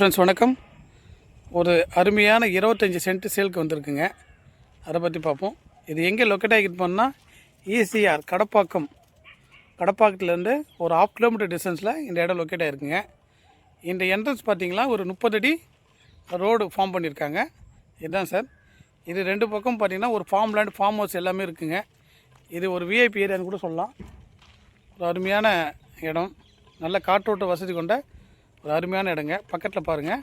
Friends வணக்கம். ஒரு அருமையான இருபத்தஞ்சி சென்ட் சேலுக்கு வந்திருக்குங்க. அதை பற்றி பார்ப்போம். இது எங்கே லொக்கேட் ஆகிட்டு போனால் ஈசிஆர் கடப்பாக்கம். கடப்பாக்கத்துலேருந்து ஒரு ஆஃப் கிலோமீட்டர் டிஸ்டன்ஸில் இந்த இடம் லொக்கேட் ஆகிருக்குங்க இந்த என்ட்ரன்ஸ் பார்த்திங்களா ஒரு முப்பது அடி ரோடு ஃபார்ம் பண்ணியிருக்காங்க. இதுதான் சார் இது ரெண்டு பக்கம் பார்த்தீங்கன்னா ஒரு ஃபார்ம் லேண்ட் ஃபார்ம் ஹவுஸ் எல்லாமே இருக்குங்க. இது ஒரு விஐபி ஏரியான்னு கூட சொல்லலாம். ஒரு அருமையான இடம். நல்ல காற்றோட்ட வசதி கொண்ட ஒரு அருமையான இடங்க. பக்கத்தில் பாருங்கள்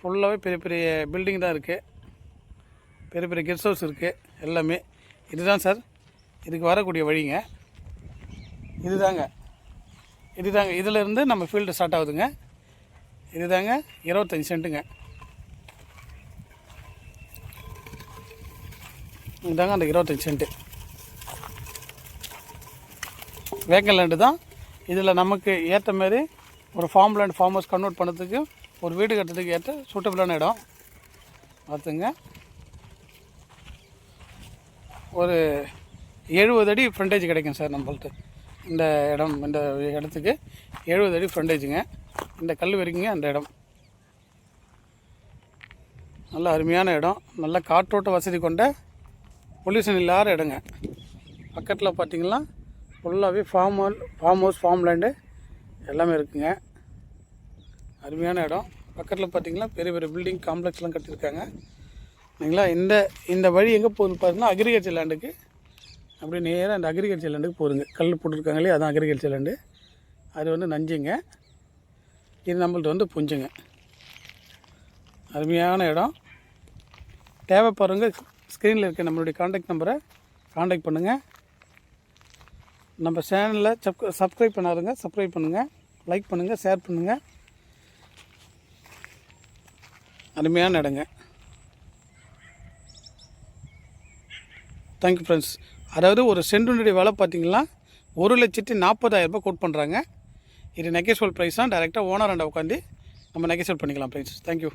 ஃபுல்லாகவே பெரிய பெரிய பில்டிங் தான் இருக்குது பெரிய பெரிய கெஸ்ட் ஹவுஸ் இருக்குது எல்லாமே. இதுதான் சார் இதுக்கு வரக்கூடிய வழிங்க. இதுதாங்க. இதுதாங்க. இதிலேருந்து நம்ம ஃபீல்டு ஸ்டார்ட் ஆகுதுங்க. இதுதாங்க. இருபத்தஞ்சி சென்ட்டுங்க. இதுதாங்க அந்த இருபத்தஞ்சி சென்ட்டு. வேக்கன் லேண்டு தான். இதில் நமக்கு ஏற்ற மாதிரி ஒரு farm land farm house convert பண்ணுறதுக்கு ஒரு வீடு கட்டுறதுக்கு ஏற்ற சூட்டபிளான இடம். பார்த்துங்க. ஒரு எழுபது அடி ஃப்ரண்டேஜ் கிடைக்கும் சார் நம்மள்ட்ட. இந்த இடம் இந்த இடத்துக்கு எழுபது அடி ஃப்ரண்டேஜுங்க இந்த கல் வரைக்குங்க அந்த இடம். நல்ல அருமையான இடம். நல்ல காற்றோட்ட வசதி கொண்ட பொல்யூஷன் இல்லாத இடங்க. பக்கத்தில் பார்த்தீங்கன்னா ஃபுல்லாகவே farm farm house farm land எல்லாமே இருக்குங்க. அருமையான இடம். பக்கத்தில் பார்த்தீங்கன்னா பெரிய பெரிய பில்டிங் காம்ப்ளெக்ஸ்லாம் கட்டியிருக்காங்க. இல்லைங்களா? இந்த இந்த வழி எங்கே போகுதுன்னு பார்த்தீங்கன்னா அக்ரிகல்ச்சர் லேண்டுக்கு அப்படியே நேராக அந்த அக்ரிகல்ச்சர் லேண்டுக்கு போகிறங்க கல் போட்டிருக்காங்க இல்லையா? அதான் அக்ரிகல்ச்சர் லேண்டு அது வந்து நஞ்சுங்க. இது நம்மள்ட்ட வந்து புஞ்சுங்க. அருமையான இடம். தேவைப்படுறவங்க ஸ்க்ரீனில் இருக்க நம்மளுடைய காண்டாக்ட் நம்பரை காண்டாக்ட் பண்ணுங்கள் நம்ம சேனலில் சப் சப்ஸ்கிரைப் பண்ணாருங்க. சப்ஸ்கிரைப் பண்ணுங்கள் லைக் பண்ணுங்கள் ஷேர் பண்ணுங்கள் அருமையான இடங்க. தேங்க்யூ ஃப்ரெண்ட்ஸ் அதாவது ஒரு சென்டுனுடைய விலை பார்த்தீங்கன்னா ஒரு லட்சத்தி நாற்பதாயிரம் ரூபாய் கோட் பண்ணுறாங்க இது நெகேஸ்வல் ப்ரைஸ் தான். டைரெக்டாக ஓனர் அண்டை உட்காந்து நம்ம நெகேஸ்வல் பண்ணிக்கலாம் ப்ரைஸ் தேங்க்யூ